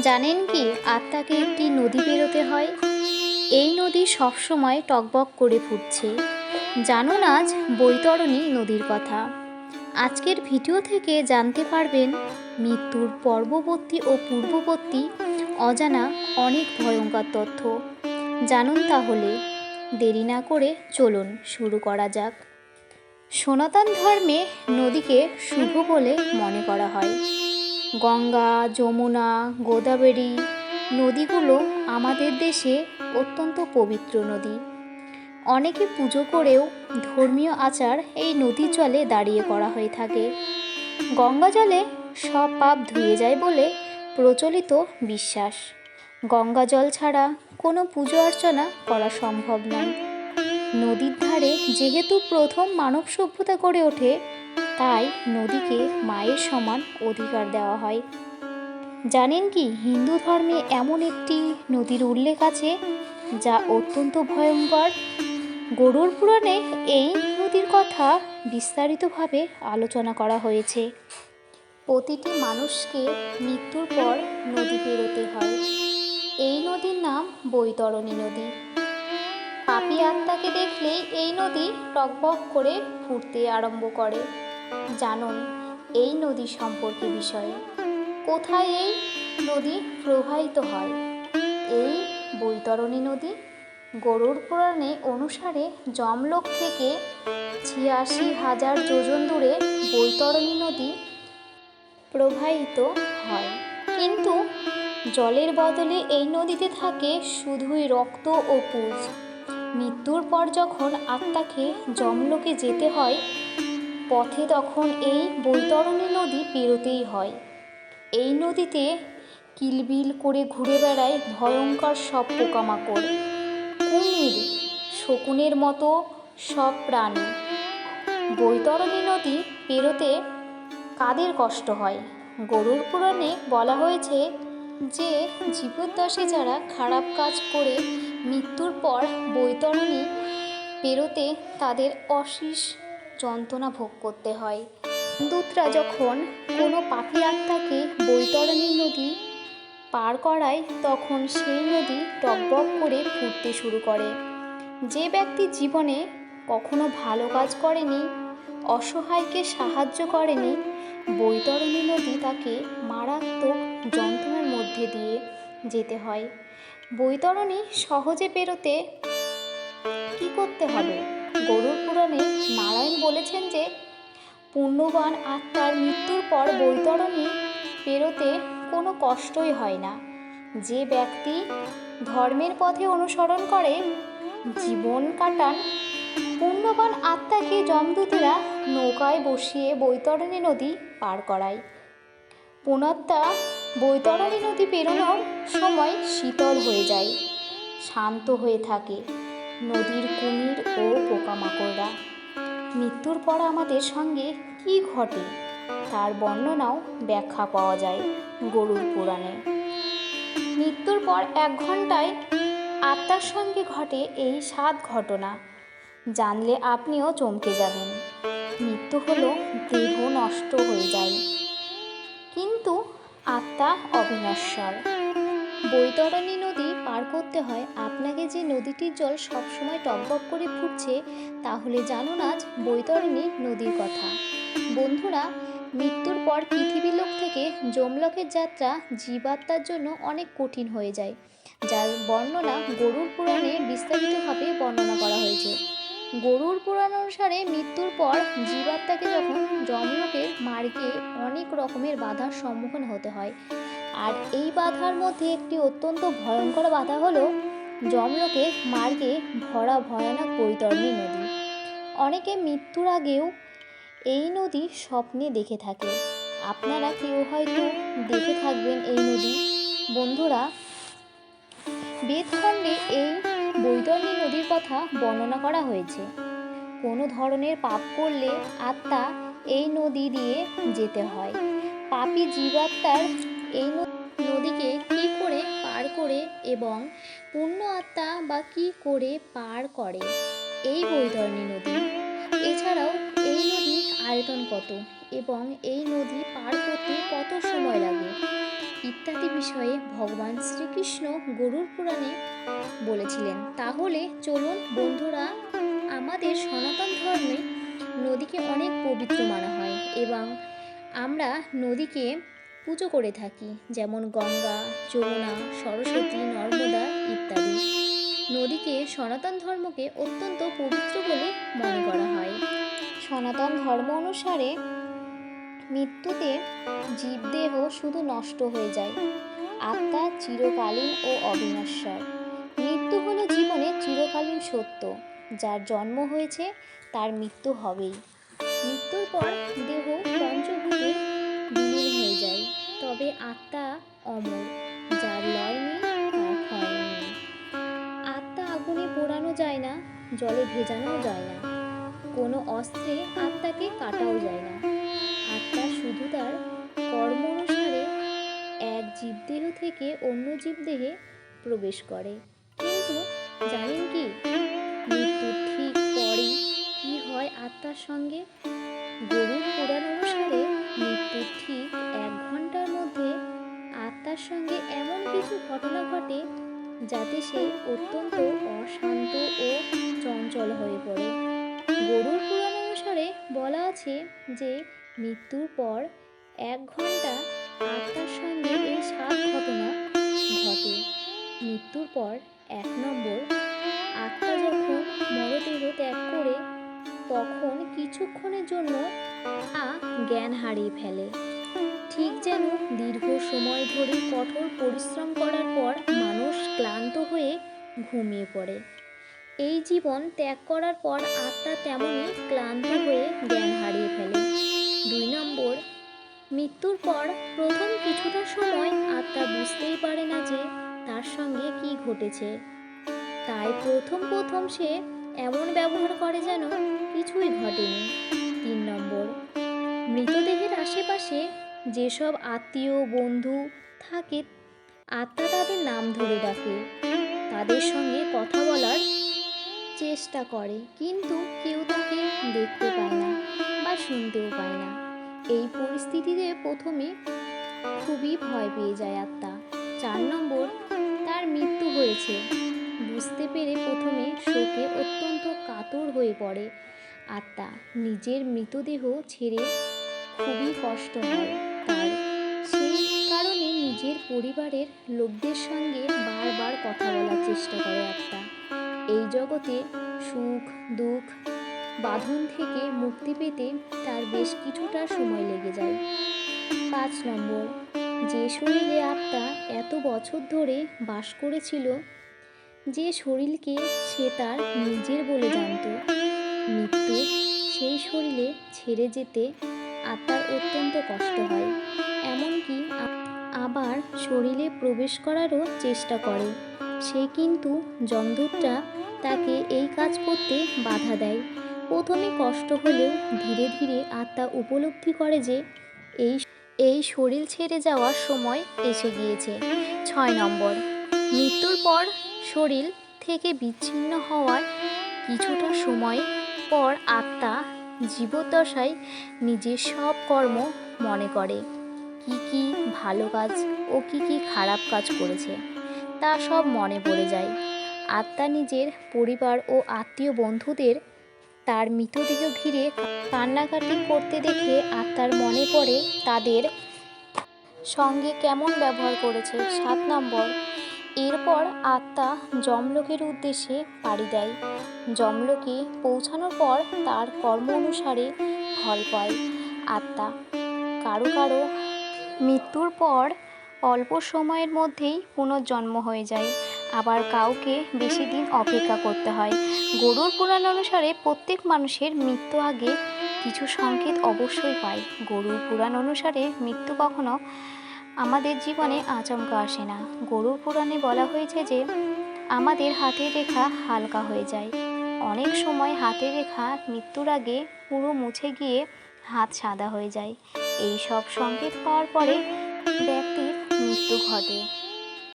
জানেন কি আত্মাকে একটি নদী বেরোতে হয়? এই নদী সবসময় টকবক করে ফুটছে। জানুন আজ বৈতরণী নদীর কথা। আজকের ভিডিও থেকে জানতে পারবেন, মৃত্যুর পর্ববর্তী ও পূর্ববর্তী অজানা অনেক ভয়ঙ্কর তথ্য। জানুন তাহলে। দেরি না করে চলুন শুরু করা যাক। সনাতন ধর্মে নদীকে শুভ বলে মনে করা হয়। গঙ্গা, যমুনা, গোদাবরী নদীগুলো আমাদের দেশে অত্যন্ত পবিত্র নদী। অনেকে পুজো করেও ধর্মীয় আচার এই নদীর জলে দাঁড়িয়ে করা হয়ে থাকে। গঙ্গা জলে সব পাপ ধুয়ে যায় বলে প্রচলিত বিশ্বাস। গঙ্গা জল ছাড়া কোনো পুজো অর্চনা করা সম্ভব নয়। নদীর ধারে যেহেতু প্রথম মানব সভ্যতা গড়ে ওঠে তাই নদীকে মায়ের সমান অধিকার দেওয়া হয়। জানেন কি, হিন্দু ধর্মে এমন একটি নদীর উল্লেখ আছে, যা অত্যন্ত ভয়ঙ্কর। গরুর পুরাণে এই নদীর কথা বিস্তারিতভাবে আলোচনা করা হয়েছে। প্রতিটি মানুষকে মৃত্যুর পর নদী পেরোতে হয়। এই নদীর নাম বৈতরণী নদী। পাপি আত্মাকে দেখলেই এই নদী টকবক করে ফুটতে আরম্ভ করে। জানুন এই নদী সম্পর্কে বিষয়ে। কোথায় এই নদী প্রবাহিত হয়? এই বৈতরণী নদী গরুর পুরাণে অনুসারে জমলোক থেকে ছিয়াশি হাজার যোজন দূরে বৈতরণী নদী প্রবাহিত হয়। কিন্তু জলের বদলে এই নদীতে থাকে শুধুই রক্ত ও পুজ। মৃত্যুর পর যখন আত্মাকে জমলোকে যেতে হয় পথে তখন এই বৈতরণী নদী পেরোতেই হয়। এই নদীতে কিলবিল করে ঘুরে বেড়ায় ভয়ঙ্কর সব পোকামাকড়, কুমির, শকুনের মতো সব প্রাণী। বৈতরণী নদী পেরোতে কাদের কষ্ট হয়? গরুর পুরাণে বলা হয়েছে যে, জীবদ্দশে যারা খারাপ কাজ করে মৃত্যুর পর বৈতরণী পেরোতে তাদের অশেষ যন্ত্রণা ভোগ করতে হয়। দূতরা যখন কোনো পাপি আত্মাকে বৈতরণী নদী পার করায়, তখন সেই নদী টকবক করে ফুটতে শুরু করে। যে ব্যক্তি জীবনে কখনো ভালো কাজ করেনি, অসহায়কে সাহায্য করেনি, বৈতরণী নদী তাকে মারাত্মক যন্ত্রণার মধ্যে দিয়ে যেতে হয়। বৈতরণী সহজে পেরোতে কি করতে হবে? গরুর পুরাণে নারায়ণ বলেছেন যে, পুণ্যবান আত্মার মৃত্যুর পর বৈতরণী পেরোতে কোনো কষ্টই হয় না। যে ব্যক্তি ধর্মের পথে অনুসরণ করে, জীবন কাটান। পুণ্যবান আত্মাকে যমদূতেরা নৌকায় বসিয়ে বৈতরণী নদী পার করায়। পুনত্তা বৈতরণী নদী পেরোনোর সময় শীতল হয়ে যায়, শান্ত হয়ে থাকে। নদীর কুমির ও পোকামাকড়রা মৃত্যুর পর আমাদের সঙ্গে কি ঘটে, তার বর্ণনাও ব্যাখ্যা পাওয়া যায় গরুর পুরাণে। মৃত্যুর পর এক ঘন্টায় আত্মার সঙ্গে ঘটে এই সাত ঘটনা। জানলে আপনিও চমকে যাবেন। মৃত্যু হলো দেহ নষ্ট হয়ে যায়। কিন্তু আত্মা অবিনশ্বর। বৈতরণী পার করতে হয়, আপনাকে যে নদীটির জল সবসময় টকবক করে ফুটছে, তাহলে জানুন আজ বৈতরণী নদীর কথা। বন্ধুরা, মৃত্যুর পর পৃথিবীলোক থেকে যমলোকের যাত্রা জীবাত্মার জন্য অনেক কঠিন হয়ে যায়, যার বর্ণনা গরুর পুরাণে বিস্তারিতভাবে বর্ণনা করা হয়েছে। গরুর পুরাণ অনুসারে মৃত্যুর পর জীবাত্মাকে যখন যমলোকের মার্গে অনেক রকমের বাধার সম্মুখীন হতে হয় আর এই বাধার মধ্যে একটি অত্যন্ত ভয়ঙ্কর বাধা হলো যমলোকের মার্গে ভরা ভয়ানক বৈতরণী নদী। অনেকে মৃত্যুর আগেও এই নদী স্বপ্নে দেখে থাকে। আপনারা কেউ হয়তো দেখে থাকবেন এই নদী। বন্ধুরা, বেদখণ্ডে এই বৈতরণী নদীর কথা বর্ণনা করা হয়েছে। কোনো ধরনের পাপ করলে আত্মা এই নদী দিয়ে যেতে হয়। পাপী জীবাত্মার এই নদীকে কি করে পার করে এবং পূর্ণ আত্মা বা কি করে পার করে? এই বৈতরণী নদী। এছাড়াও এই নদীর আয়তন কত এবং এই নদী পার করতে কত সময় লাগে? ইত্যাদি বিষয়ে ভগবান শ্রীকৃষ্ণ গরুর পুরাণে বলেছিলেন। তাহলে চলুন বন্ধুরা, আমাদের সনাতন ধর্মে নদীকে অনেক পবিত্র মানা হয় এবং আমরা নদীকে পুজো করে থাকি, যেমন গঙ্গা, যমুনা, সরস্বতী, নর্মদা ইত্যাদি। নদীকে সনাতন ধর্মকে অত্যন্ত পবিত্র বলে মনে করা হয়। সনাতন ধর্ম অনুসারে মৃত্যুতে জীবদেহ শুধু নষ্ট হয়ে যায়। আত্মা চিরকালীন ও অবিনশ্বর। মৃত্যু হলো জীবনে চিরকালীন সত্য। যার জন্ম হয়েছে, তার মৃত্যু হবেই। মৃত্যুর পর দেহ পঞ্চভূতে বিলীন যায় তবে আত্মা অমর, যার লয় নেই, তার ক্ষয় নেই। আত্মা আগুনে পোড়ানো যায় না, জলে ভেজানোও যায় না। কোনো অস্ত্রে আত্মাকে কাটাও যায় না। আত্মা শুধু তার কর্ম অনুসারে এক জীবদেহ থেকে অন্য জীবদেহে প্রবেশ করে। কিন্তু জানেন কি? মৃত্যুর ঠিক যাতে সে অত্যন্ত অশান্ত ও চঞ্চল হয়ে পড়ে। গরুর পুরাণ অনুসারে বলা আছে যে, মৃত্যুর পর এক ঘণ্টা আত্মার সঙ্গে এই সাত ঘটনা ঘটে। মৃত্যুর পর এক নম্বর, আত্মা যখন মরদেহ ত্যাগ করে, তখন কিছুক্ষণের জন্য তা জ্ঞান হারিয়ে ফেলে। ঠিক যেন দীর্ঘ সময় ধরে কঠোর পরিশ্রম করার পর মানুষ ক্লান্ত হয়ে ঘুমিয়ে পড়ে। এই জীবন ত্যাগ করার পর আত্মা তেমনই ক্লান্ত হয়ে জ্ঞান হারিয়ে ফেলে। দুই নম্বর, মৃত্যুর পর প্রথম কিছুটা সময় আত্মা বুঝতেই পারে না যে তার সঙ্গে কি ঘটেছে। তাই প্রথম প্রথম সে এমন ব্যবহার করে যেন কিছুই ঘটেনি। তিন নম্বর, মৃতদেহের আশেপাশে যেসব আত্মীয় বন্ধু থাকে, আত্মা তাদের নাম ধরে ডাকে। তাদের সঙ্গে কথা বলার চেষ্টা করে, কিন্তু কেউ তাকে দেখতে পায় না বা শুনতেও পায় না। এই পরিস্থিতিতে প্রথমে খুবই ভয় পেয়ে যায় আত্মা। চার নম্বর, তার মৃত্যু হয়েছে। বুঝতে পেরে প্রথমে শোকে অত্যন্ত কাতর হয়ে পড়ে আত্মা। নিজের মৃতদেহ ছেড়ে খুবই কষ্ট হয়। সেই কারণে নিজের পরিবারের লোকদের সঙ্গে বারবার কথা বলার চেষ্টা করে আত্মা এই জগতে সুখ, দুঃখ, বাঁধন থেকে মুক্তি পেতে তার বেশ কিছুটা সময় লেগে যায়। পাঁচ নম্বর, যে শরীরে আত্মা এত বছর ধরে বাস করেছিল, যে শরীরকে সে তার নিজের বলে জানত, মৃত্যু সেই শরীরে ছেড়ে যেতে আত্মার অত্যন্ত কষ্ট হয়। এমনকি আবার শরীরে প্রবেশ করারও চেষ্টা করে। সে কিন্তু যমদূতটা তাকে এই কাজ করতে বাধা দেয়। প্রথমে কষ্ট হলেও ধীরে ধীরে আত্মা উপলব্ধি করে যে এই এই শরীর ছেড়ে যাওয়ার সময় এসে গিয়েছে। ছয় নম্বর, মৃত্যুর পর শরীর থেকে বিচ্ছিন্ন হওয়ার কিছুটা সময় পর আত্মা জীবদ্দশায় নিজের সব কর্ম মনে করে। কি কি ভালো কাজ ও কি কি খারাপ কাজ করেছে, তা সব মনে পড়ে যায়। আত্মা নিজের পরিবার ও আত্মীয় বন্ধুদের তার মৃতদেহ ঘিরে কান্নাকাটি করতে দেখে আত্মার মনে পড়ে তাদের সঙ্গে কেমন ব্যবহার করেছে? সাত নম্বর এরপর আত্মা যমলোকের উদ্দেশ্যে পাড়ি দেয়। যমলোকে পৌঁছানোর পর তার কর্ম অনুসারে ফল পায় আত্মা। কারও কারও মৃত্যুর পর অল্প সময়ের মধ্যেই পুনর্জন্ম হয়ে যায়। আবার কাউকে বেশি দিন অপেক্ষা করতে হয়। গরুর পুরাণ অনুসারে প্রত্যেক মানুষের মৃত্যু আগে কিছু সংকেত অবশ্যই পায়। গরুর পুরাণ অনুসারে মৃত্যু কখনো আমাদের জীবনে আচমকা আসে না। গরুর পুরাণে বলা হয়েছে যে, আমাদের হাতের রেখা হালকা হয়ে যায়। অনেক সময় হাতের রেখা মৃত্যুর আগে পুরো মুছে গিয়ে হাত সাদা হয়ে যায়। এই সব সংকেত পাওয়ার পরে ব্যক্তির মৃত্যু ঘটে।